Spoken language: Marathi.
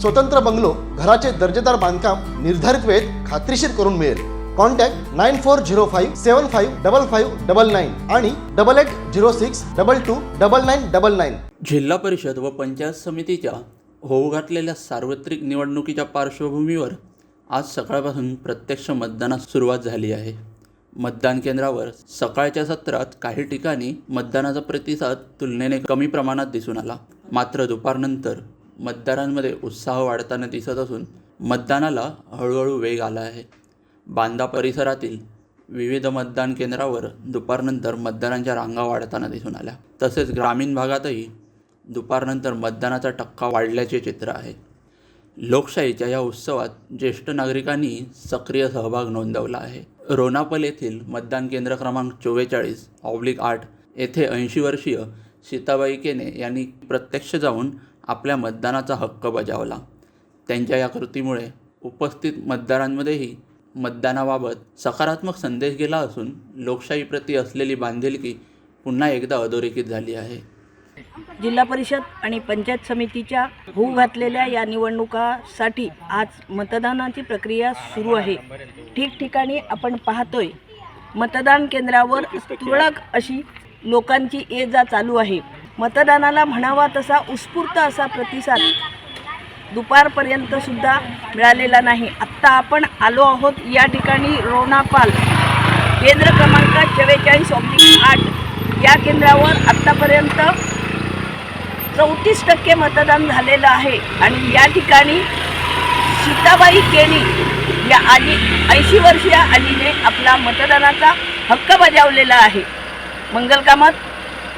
स्वतंत्र बंगलो घराचे दर्जेदार बांधकाम निर्धारित वेळेत खात्रीशीर करून मिळेल. Contact nine four zero five seven five double five double nine आणि double eight zero six double two double nine double nine. Zilla parishad व पंचायत समितीच्या होऊ घातलेल्या सार्वत्रिक निवडणुकीच्या पार्श्वभूमीवर आज सकाळपासून प्रत्यक्ष मतदानास सुरुवात झाली आहे. मतदान केंद्रावर सकाळच्या सत्रात काही ठिकाणी मतदानाचा प्रतिसाद तुलनेने कमी प्रमाणात दिसून आला. मात्र दुपारनंतर मतदारांमध्ये उत्साह वाढताना दिसत असून मतदानाला हळूहळू वेग आला आहे. बांदा परिसरातील विविध मतदान केंद्रावर दुपारनंतर मतदारांच्या रांगा वाढताना दिसून आल्या. तसेच ग्रामीण भागातही दुपारनंतर मतदानाचा टक्का वाढल्याचे चित्र आहे. लोकशाहीच्या या उत्सवात ज्येष्ठ नागरिकांनी सक्रिय सहभाग नोंदवला आहे. रोनापल येथील मतदान केंद्र क्रमांक चव्वेचाळीस ऑब्लिक आठ येथे ऐंशी वर्षीय सीताबाई केने यांनी प्रत्यक्ष जाऊन आपल्या मतदानाचा हक्क बजावला. त्यांच्या या कृतीमुळे उपस्थित मतदारांमध्येही मतदानाबाबत सकारात्मक संदेश गेला असून लोकशाहीप्रती असलेली बांधिलकी पुन्हा एकदा अधोरेखित झाली आहे. जिल्हा परिषद आणि पंचायत समितीच्या होऊ घातलेल्या या निवडणुकासाठी आज मतदानाची प्रक्रिया सुरू आहे. ठिकठिकाणी आपण पाहतोय मतदान केंद्रावर तुरळक अशी लोकांची ये जा चालू आहे. मतदानाला म्हणावा तसा उत्स्फूर्त असा प्रतिसाद दुपारपर्यंत सुद्धा मिळालेला नाही. आत्ता आपण आलो आहोत या ठिकाणी रोणापाल. केंद्र क्रमांक चव्वेचाळीस ऑब्लिक आठ. या केंद्रावर आत्तापर्यंत चौतीस टक्के मतदान झालेलं आहे. आणि या ठिकाणी सीताबाई केणी या आजी ऐंशी वर्षीय आजीने आपला मतदानाचा हक्क बजावलेला आहे. मंगलकामत